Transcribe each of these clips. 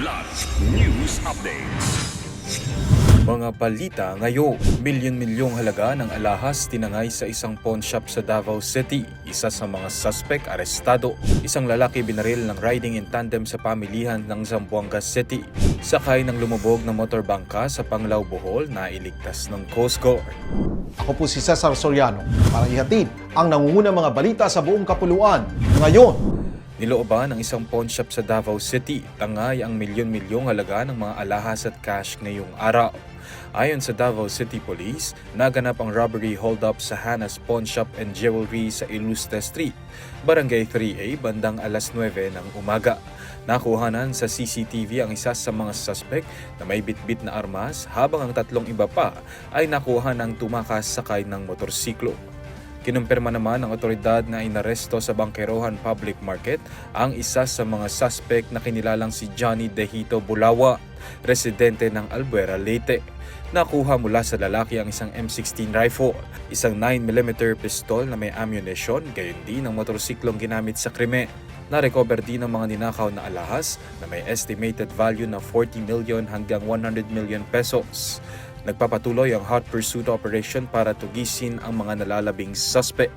Kidlat News Updates. Mga balita ngayon, milyon-milyong halaga ng alahas tinangay sa isang pawn shop sa Davao City. Isa sa mga suspect arestado. Isang lalaki binaril ng riding in tandem sa pamilihan ng Zamboanga City. Sakay ng lumubog na motorbangka sa Panglao, Bohol na iligtas ng Coast Guard. Ako po si Cesar Soriano para ihatid ang nangungunang mga balita sa buong kapuluan. Ngayon, Nilooban ng isang pawn shop sa Davao City. Tangay ang milyon-milyong halaga ng mga alahas at cash ngayong araw. Ayon sa Davao City Police, naganap ang robbery hold-up sa Hana's Pawn Shop and Jewelry sa Ilustre Street, Barangay 3A, bandang alas 9 ng umaga. Nakuhanan sa CCTV ang isa sa mga suspect na may bitbit na armas habang ang tatlong iba pa ay nakuha ng tumakas sakay ng motorsiklo. Kinumpirma naman ng otoridad na inaresto sa Bangkerohan Public Market ang isa sa mga suspect na kinilalang si Johnny Dehito Bulawa, residente ng Albuera, Leyte. Nakuha mula sa lalaki ang isang M16 rifle, isang 9mm pistol na may ammunition, gayon din ang motorsiklong ginamit sa krimen. Na-recover din ang mga ninakaw na alahas na may estimated value na 40 million hanggang 100 million pesos. Nagpapatuloy ang hot pursuit operation para tugisin ang mga nalalabing suspect.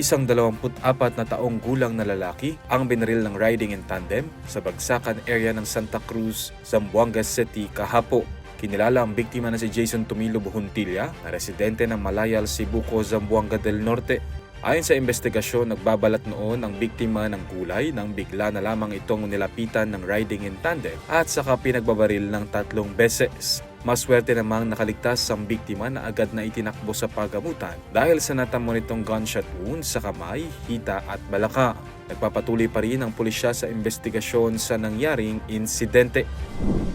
Isang 24 na taong gulang na lalaki ang binaril ng riding in tandem sa bagsakan area ng Santa Cruz, Zamboanga City kahapo. Kinilala ang biktima na si Jason Tumilo Buhuntilla na residente ng Malayal, Cebuco, Zamboanga del Norte. Ayon sa investigasyon, nagbabalat noon ang biktima ng gulay nang bigla na lamang itong nilapitan ng riding in tandem at saka pinagbabaril ng tatlong beses. Maswerte namang nakaligtas ang biktima na agad na itinakbo sa pagamutan dahil sa natamo nitong gunshot wound sa kamay, hita at balaka. Nagpapatuloy pa rin ang pulisya sa investigasyon sa nangyaring insidente.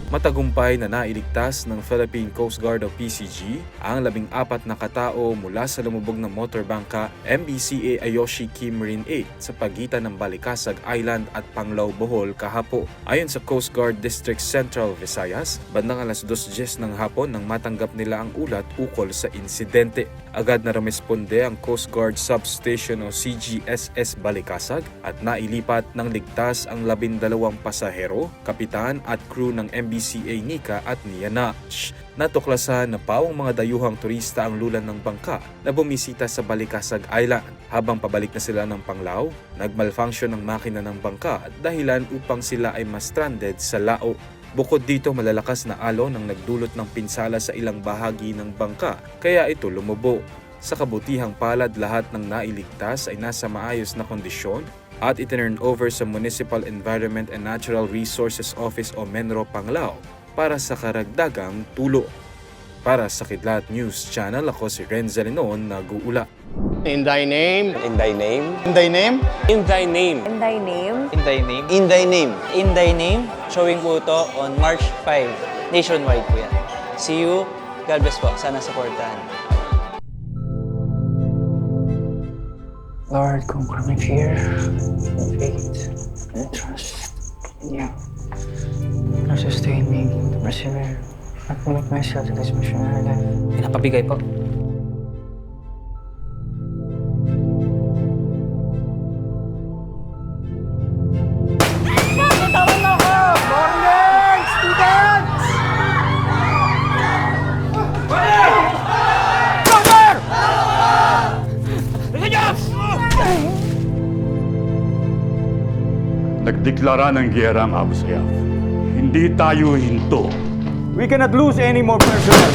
Matagumpay na nailigtas ng Philippine Coast Guard o PCG ang labing apat na katao mula sa lumubog ng motorbangka MBCA Ayoshi Kim Marine 8 sa pagitan ng Balikasag Island at Panglao, Bohol kahapo. Ayon sa Coast Guard District Central Visayas, bandang alas 2.10 ng hapon nang matanggap nila ang ulat ukol sa insidente. Agad na rumesponde ang Coast Guard Substation o CGSS Balikasag at nailipat ng ligtas ang labindalawang pasahero, kapitan at crew ng MBCA Nika at Nianach. Natuklasan na pawang mga dayuhang turista ang lulan ng bangka na bumisita sa Balikasag Island. Habang pabalik na sila ng Panglao, nagmalfunction ang makina ng bangka at dahilan upang sila ay ma-stranded sa lao. Bukod dito malalakas na alon ang nagdulot ng pinsala sa ilang bahagi ng bangka kaya ito lumubo. Sa kabutihang palad lahat ng nailigtas ay nasa maayos na kondisyon at itinurn over sa Municipal Environment and Natural Resources Office o Menro Panglao para sa karagdagang tulo. Para sa Kidlat News Channel, ako si Renzo Linon, nag-uula. In thy name, In thy name. in thy name, In thy name. In thy name, In thy name. In Thy Name. In thy name. Showing po ito on March 5. Nationwide po yan. See you. God bless po. Sana supportahan. Lord, conquer my fear, faith, and trust in you. Lord, sustain me to persevere and commit myself to this mission in our life. Pinapabigay po. Nagdeklara ng giyera ang Abu Sayyaf. Hindi tayo hinto. we cannot lose any more personnel.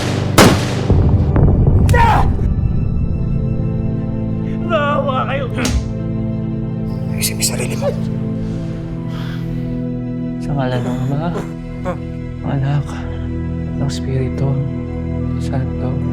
Isip sa sarili mo. Sa ngala ng Ama, Anak, ng Espiritu, Santo.